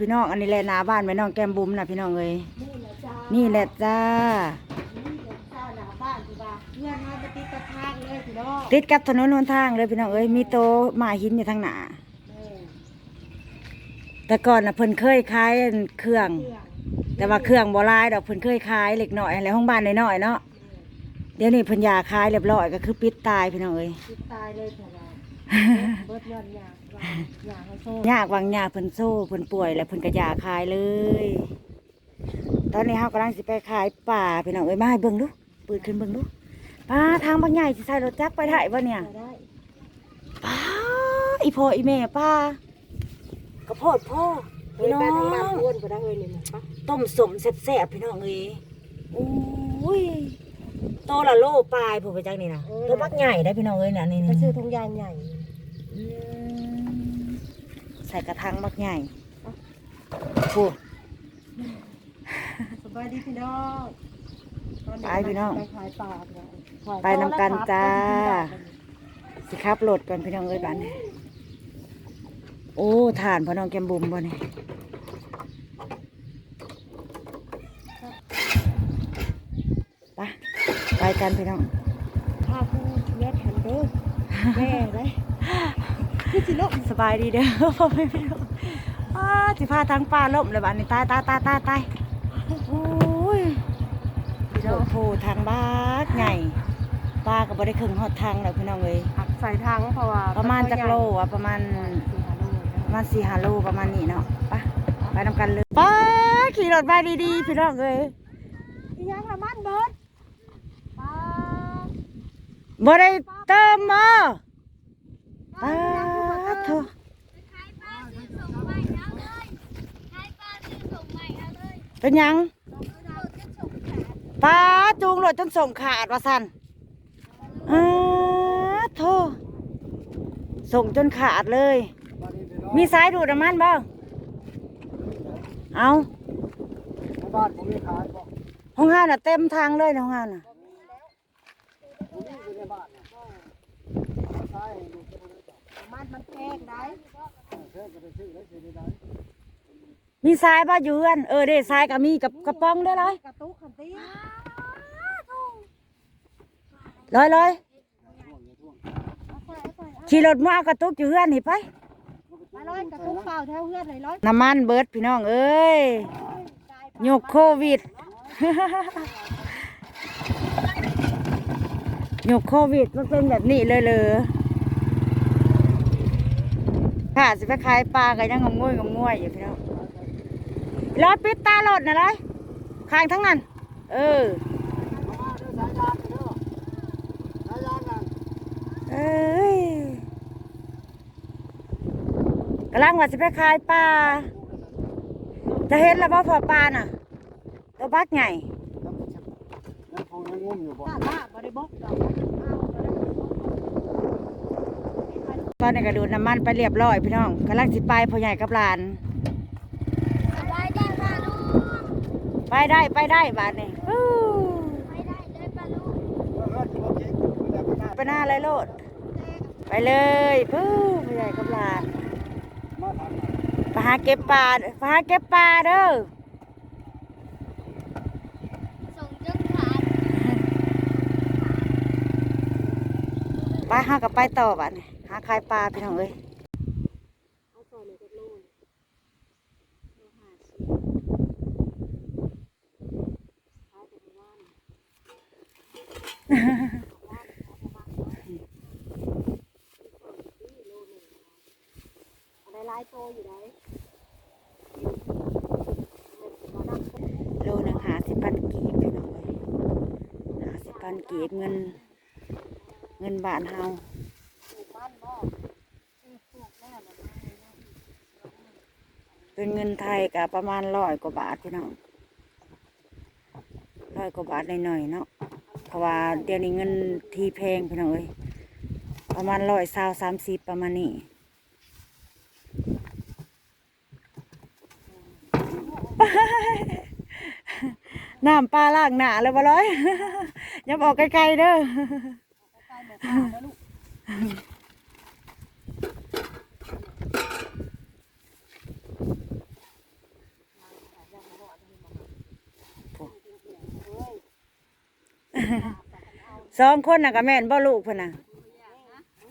พี่น้อง อันนี้แหละหนาบ้านแม่น้องแก้มบุ๋มนะพี่น้องเอ้ยนี่แหละจ้านี่แหละจ้านี่แหละจ้าหน้าบ้านที่ว่าเงื่อนมาจะติดกระทางเลยพี่น้องติดกับถนนหนทางเลยพี่น้องเอ้ยมีโตหมาหินอยู่ทางหน้าแม่แต่ก่อนน่ะเพิ่นเคยขายเครื่องเครื่อง แต่ว่าเครื่องบ่หลายดอกเพิ่นเคยขายเล็กน้อยอะไรห้องบ้านน้อยๆเนาะเดี๋ยวนี้เพิ่นอยาขายเรียบร้อยก็คือปิดตายพี่น้องเอ้ยติดตายเลยแต่ว่า เบิดยอนยางว่าอยางให้โซ่ยากวางยาเพิ่นโซ่เพิ่นป่วยแล้วเพิ่นก็อยาขายเลย ตอนนี้เฮากำลังสิไปขายป่าพี่น้องเอ้ยมาให้เบิ่งดูปิดขึ้นเบิ่งดูป้าทางบางใหญ่สิใส่รถจักรไปได้บ่เนี่ยได้ป้าอีพ่ออีแม่ป้าก็โพดพ่อพี่น้อไปทางบ้านงอ้วนก็ได้เลยนี่นะปะต้มสมแซ่บๆพี่น้องเอ้ยโอ้ยโตละโลปลายผู้ไปจักนี่นะตัวบักใหญ่ได้พี่น้องเอ้ยน่ะนี่ไปนี่ซื้อถุงยางใหญ่ ใส่กระถางบักใหญ่ผู้สบายดีพี่น้องตไปพี่น้องไปขายปลาพี่น้อง ขายไปนำกันจ้าไปกินดอกสิครับโหลดก่อนพี่น้องเอ้ยบ้านนี้โอ้ฐานพ่อน้องแกมบุ๋มบ่นี่ไปไปกันพี่น้องข้าผู้แม่ทันเด้อแม่เลย พี่สิลูกสบายดีเด้อพ่อแม่พี่น้องอ้าสิพาทางป่าล่มเลยบ้านนี้ตายตายตายตายตายโอ้ยพี่น้องโผทางบ้านใหญ่ป้าก็บ่ได้ครึ่งฮอดทางแล้วพี่น้องเอ้ยหักใส่ทางเพราะว่าประมาณจักโลอะประมาณประมาณสี่ห้าโลประมาณนี้เนาะไปไปนำกันเลยไปขี่รถไปดีๆพี่น้องเอ้ยอีหยังละมันเบิดปลาบ่ได้เติมมาไปโทขา เอาเลยขายปลาซื้อส่งใหม่เอาเลยเป็นหยังเราจะส่งขาดป้าจูงรถจนส่งขาดว่าสั่นอ้าโทส่งจนขาดเลย มีสายดูดน้ำมันบ่เอาบ้านผมมีขายบ่ห้องห้าน่ะเต็มทางเลยนะห้องห้าน่ะผ มมีอยู่ในบ้านเนี่ยใช่ดูจะบ่ได้จับมันมันแพงได้เพิ่นก็ไปซื้อได้ซื้อได้มีสายบ่อยู่เฮือนเออเด้สายก็มีกับกระป๋องได้เลยกระตุกขันตีร้อยร้อยเอาใส่เอาใส่เอาขี่รถมาเอากระตุกอยู่เฮือนนี่ไปไปร้อยกระตุกเปล่าแถวเพื่อนเลยร้อยน้ำมันเบิดพี่น้องเอ้ยยกโควิดยกโควิดมันเป็นแบบนี้เลยเลย ค่ะสิไปขายปลาก็ยังงงงวยงงวยอยู่พี่น้องร้อยปิดตาโหลดนะร้อยข้างทั้งนั้น เออเอ้ยกำลังว่าสิไปขายปลาจะเห็นแล้วบ่าพอปลาน่ะ ตัวบักใหญ่ยังคงยังงุ่มอยู่บ่ถ้าถ้าบริบกดอกเอาบ่ได้ ต อนนี้ก็ดูดน้ำมันไปเรียบร้อยพี่น้องกำลังสิไปพ่อใหญ่กับหลานสบายดีปลาลูกไปได้ไปได้บาทนี่ฮู้ไม่ได้เลยปลาลูกเออสิบ่เก่งคือแต่ก็น่าไปหน้าเลยโลด ไปเลยฟู้พ่อใหญ่กับหลานมาทางนั้นไปหาเก็บปลาไปหาเก็บปลาเด้อส่งจนขาดไปหากับไปต่อบาทนี่หาขายปลาพี่น้องเอ้ยเอาใส่ในกระโลกอะไรลายโตอยู่ไหนโลหนึงหาสิบปันกีบพี่น้องเอ้ยหาสิบปันกีบเงิน เงินบาทเฮา ปลูกบ้านบ่ปลูกแม่ละ เป็นเงินไทยกับประมาณร้อยกว่าบาทพี่น้องร้อยกว่าบาทหน่อยๆเนาะเพราะว่าเดี๋ยวนี้เงินทีแพงพี่น้องเอ้ยประมาณร้อยสาวสามสิบประมาณนี้น้ำปลาล่างหนาเลยบ่ร้อยอยังออกไกลๆเด้อ ใกล้ๆหมดแล้วลูก สองคนน่ะก็แม่นบ่ลูกเพิ่นน่ะ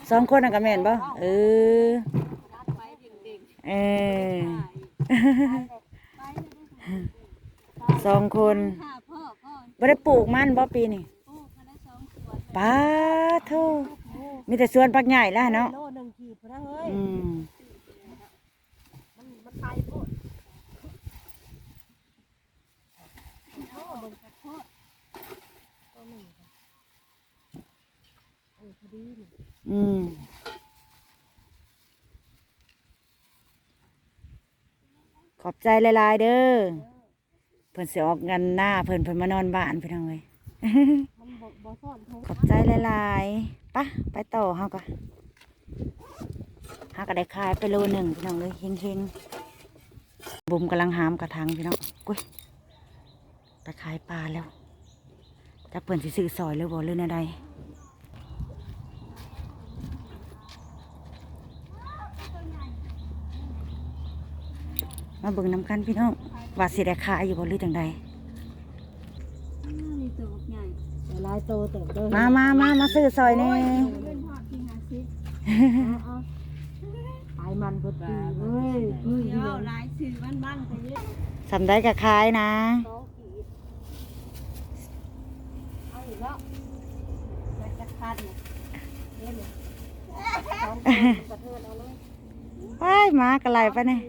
สองคนน่ะก็แม่นบ่เออเออสองคนบ่ได้ปลูกมันบ่ปีนี้ป้าโทมีแต่สวนปักใหญ่แล้วเนาะอืมมันมันไปโพดโอ้เบิ่งกระโพดตัวหนึ่งค่ะเออพอดีนี่อืมขอบใจหลายๆเด้อเพิ่นสิออกเงินหน้าเพิ่นเพิ่นมานอนบ้านพี่น้องเอ้ยมันบ่บ่ซ่อนทงขอบใจหลายๆปะไปต่อเฮาก็เฮาก็ได้ขายไปโลหนึ่งพี่น้องเลยเฮงๆบุมกำลังหามกระทังพี่น้องกุ้ยไปขายปลาแล้วจะเปิ่นสิซื้อซอยหรือบ่หรือแนวใด มาเบิ่งน้ำกันพี่น้องว่าสิได้ขายอยู่บ่หรือจังใดนี่ตัวใหญ่แต่ลายโตเติบโตมามามามาซื้อซอยแนี่เป็นพ่อที่หาซิขายมันพอดีเว้ยเฮ้ยเดี๋ยวลายสื่อบ้านๆไปเยอะสำได้กับขายนะสองขีดเอาอีกแล้วจะจะคันเนี่ยเนี่ยสองขีดกระเทือนเอาเลย ว้ายหมากระไรไปเนี่ย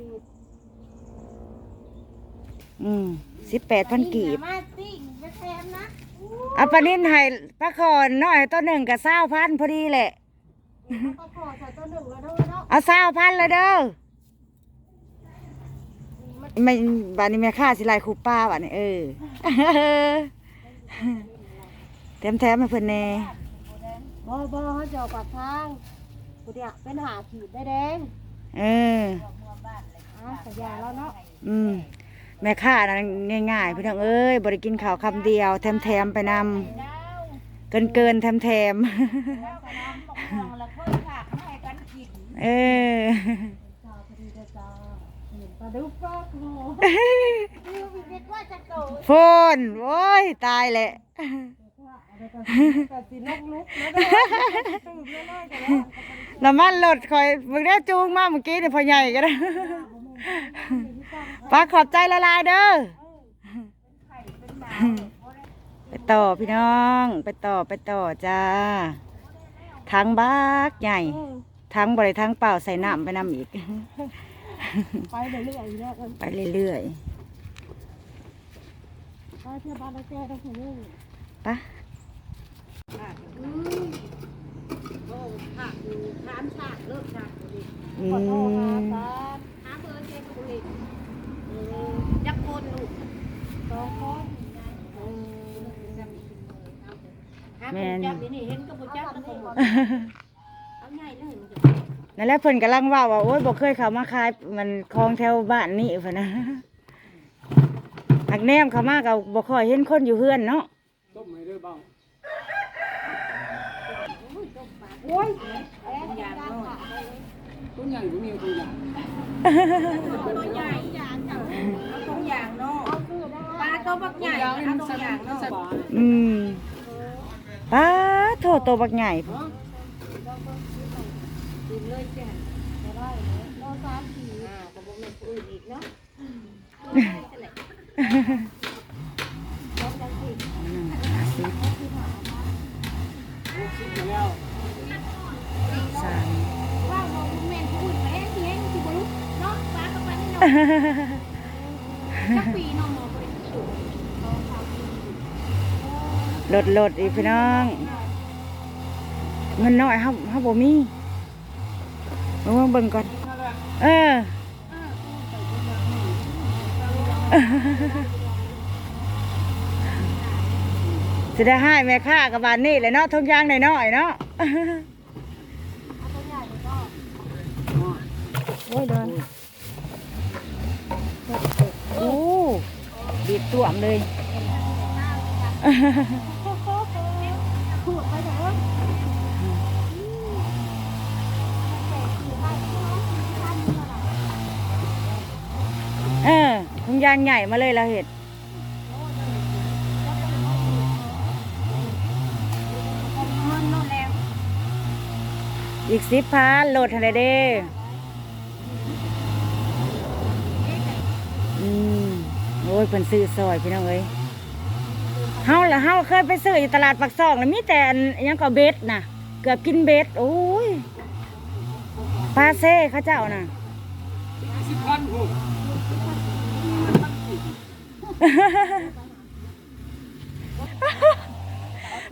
อืมสิบแปดพันกีบมาติ้งไปแทนนะเอาปลานิ่นให้ปลาคอนน้อยตัวหนึ่งกับเศร้าพันพอดีแหละก็ขอใส่ตัวหนึ่งแล้วด้วยเนาะเอาเศร้าพันเลยเด้อไม่บานนี้แม่ค่าสิไลคูป้าบานนี้เออแถมแถมให้เพิ่นแน่บ่บ่เขาจะเอาปากทางกูเดียเป็นหาขีดได้แดงเอออะสัญญาแล้วเนาะอืม แม่ค่านะง่ายๆพี่น้องเอ้ยบริกินข้าวคำเดียวแถมๆไปนำเกินเกินๆแถมๆเออโฟนโอ้ยตายแหละแต่สิลกลุกแล้วก็ตื่นแล้ำมันรถคอยมึงได้จูงมาเมื่อกี้เนี่พอใหญ่ก็ได้ ป้าขอบใจละลายๆเด้อ ไปต่อพี่น้อง ไปต่อไปต่อจ้าทั้งบักใหญ่ทั้งบริทั้งเปล่าใส่น้ำไปน้ำอีก ไปเรื่อยๆแล้วกันไปเรื่อยไปเที่ยวบ้านแล้วแก้ต้องถึงนี่ๆปะโอ้ผักทานฉากเลิกฉากดิอืขอโทษม นะหาเบอร์เจ๊กุลิจักคนลูก สองคนหาคนจับนี่เห็นก็บ่จับแล้วก็หมดเอาใหญ่เลยมันจะนั่นแหละเพิ่นกำลังว่าว่าโอ๊ยบ่เคยเข้ามาขายมันคลองแถวบ้านนี่พุ่นนะหักแนมเข้ามาก็บ่ค่อยเห็นคนอยู่เฮือนเนาะต้มให้เด้อเบ้าโอ้ยยางน้อยต้นใหญ่ก็มีตัวใหญ่ ตัวใหญ่ยางจับเอาตรงยางนอก ปลาตัวบักใหญ่เอาตรงยางนอกอืมป้าโทษตัวบักใหญ่พุ่นกินเลยเจ้าจะได้เลยรอสาม ลดลดอีกพี่น้อง เงินน้อยเฮาเฮาบ่มีเบิ่งเบิ่งก่อน เออสิได้ให้แม่ค้ากับบานนี่เลยเนาะทุกอย่างน้อยเนาะโอ้ยเดินโอ้บีบตัวมเลย ขูดไปเถอะ เออทุกอ ย่างใหญ่มาเลยเราเห็ดอีกสิบพันโหลดทันเด้อืมโอ้ยเพิ่นซื้อซอยพี่น้องเอ้ยเฮาละเฮาเคยไปซื้ออยู่ตลาดปักซองแล้วมีแต่อันอิหยังก็เบ็ดน่ะ เกือบกินเบ็ดโอ้ยปลาเซ่เขาเจ้าน่ะสิบพันหก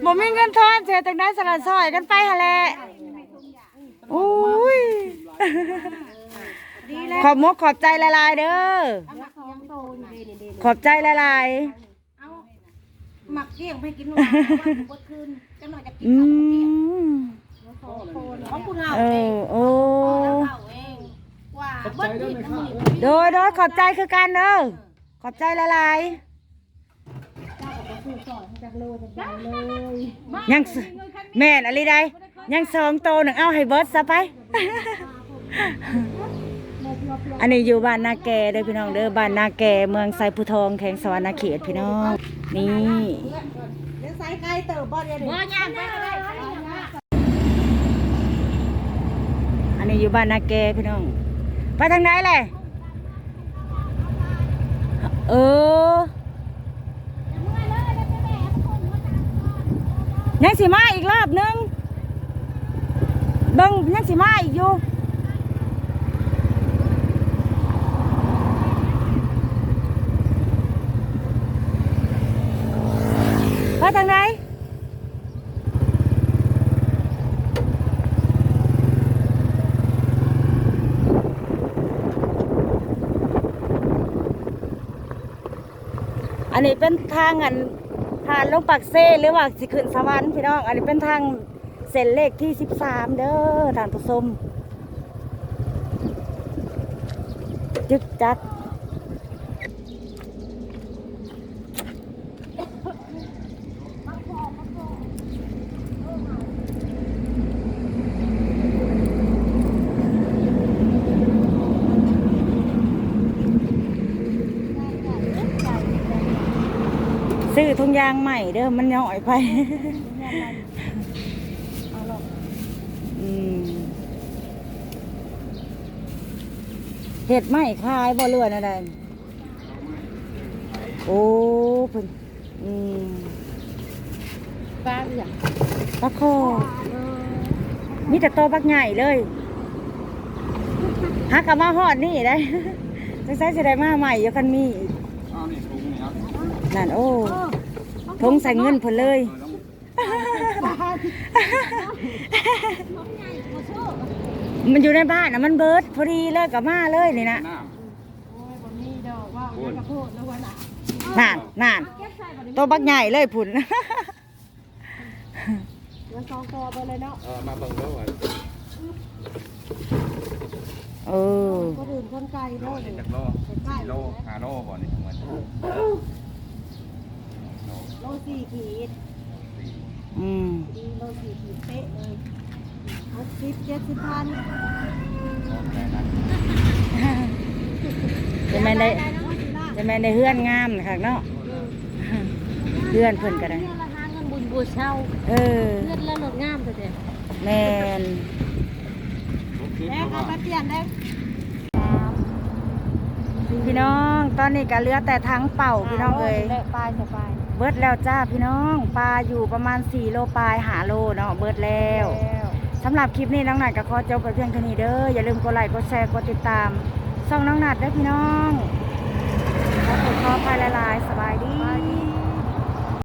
บ่มีเงินทอนเสียจังได้สลัดซอยกันไปหะแหละโอ้ยขอบมกขอบใจละลายๆเด้อยังโตอยู่ดีดีดีขอบใจละลายเอาหมักเกี้ยงไปกินหวานเมื่อคืนจะหน่อยจะกิๆนอืข้าวเกี้ยงมของคุณเฮาเอเอองโอ้เฮาเองว่าขอบเบิ้ใจลได้ผิดไหมน้ำครับมันโดยโดยขอบใจคือกันเด้อ ขอบใจละลายๆยังสแม่นอะไรใดยังสองโตหนึ่งเอาให้เบิร์ดซะไป อันนี้อยู่บ้านนาแกเด้อพี่น้องเด้อบ้านนาแกเมืองไซภูทองแข่งสวรรณเขตพี่น้องนี่เดี๋ยวใส่ไก่เติบบ่เดี๋ยวนี้บ่ย่างไปก็ได้อันนี้อยู่บ้านนาแกพี่น้อง ไปทางไหนเลย เออยังสิมาอีกรอบหนึงเบิ่งยังสิมาอีกอยู่ ไปทางไหน อันนี้เป็นทางอันผ่านลงปักเซ่หรือว่าสิขึ้นสวรรค์พี่น้อง อันนี้เป็นทางเส้นเลขที่สิบสามเด้อทางผู้ชมจึกจัก ซื้อทุงยางใหม่เด้อมันย่อยไปอืมเห็ดไหมคายบ่เลือนอะไรโอ้เพิ่นอืมปลาเอือกปลาคอมีแต่โตวบักใหญ่เลยฮักกับมาฮอดนี่ได้จังไสสิได้มาใหม่อยู่คันมีอีกอ้าวนี่ถุงนี่ครับนั่นโอ้ ทงใส่เงินเพิ่นเลยมันอยู่ในบ้านนะมันเบิดพอดีเลยกับมาเลยนี่นะน้โอ้ยบ่มีดอกว่าเอากระโพดแล้ววันน่ะนั่นนั่นตัวบักใหญ่เลยผุนเดี๋ยวซองตัวไปเลยเนาะำเออมาเบิ่งเด้อว่าเออก็ดื่มคนไก่โลเนาะนี่จักโลสี่โลห้าโลบ่นี่ทั้งหมด โลโลสี่ขีดอืมดีโลสี่ขีดเป๊ะเลยหกสิบเจ็ดสิบพันแค่นั้นจะแม่นได้จะแม่นได้เฮือนงามค่ะเนาะเฮือนเพิ่นก็ได้เพื่อนละหาเงินบุญบูเช่าเออเพื่อนละรถงามตัวเดียวแม่นโอเคแล้วเอาไปเปลี่ยนได้พี่น้องตอนนี้ก็เหลือแต่ทั้งเป่าพี่น้องเอ้ยปลายสบาย เบิดแล้วจ้าพี่น้องปลาอยู่ประมาณ 4 โลปลายหาโลเนาะเบิดแล้วสำหรับคลิปนี้น้องนัดก็ขอจบไปเพียงเท่านี้เด้ออย่าลืมกดไลค์กดแชร์กดติดตามช่องน้องนัดเด้อพี่น้องขอขออภัยหลายๆสบายดี